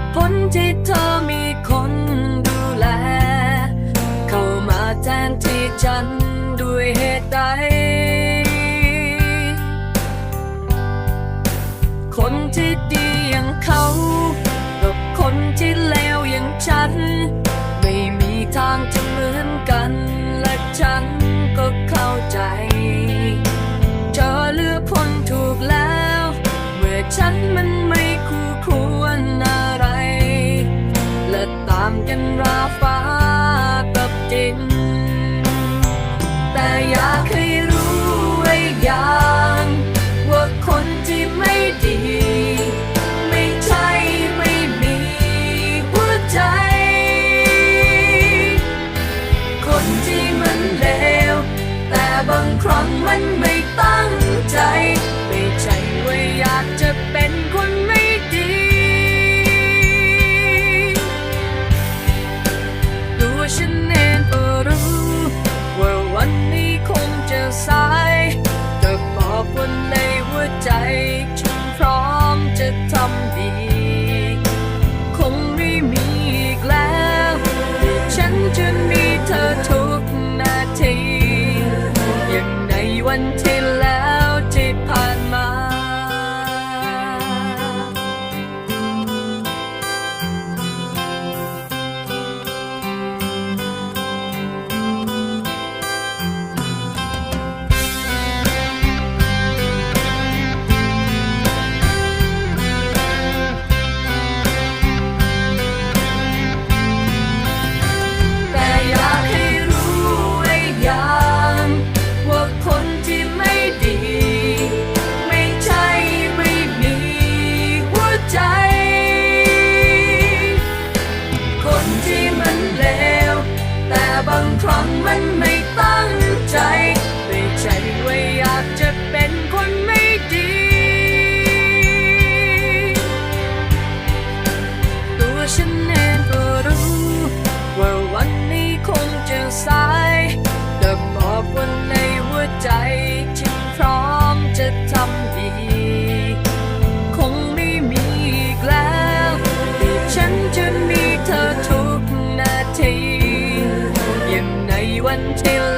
ตุผลที่เธอมีคนดูแล เข้ามาแทนที่ฉันด้วยเหตุใด คนที่ดีอย่างเขากับคนที่เลวอย่างฉัน ไม่มีทางจะ until บางครั้งมันไม่ until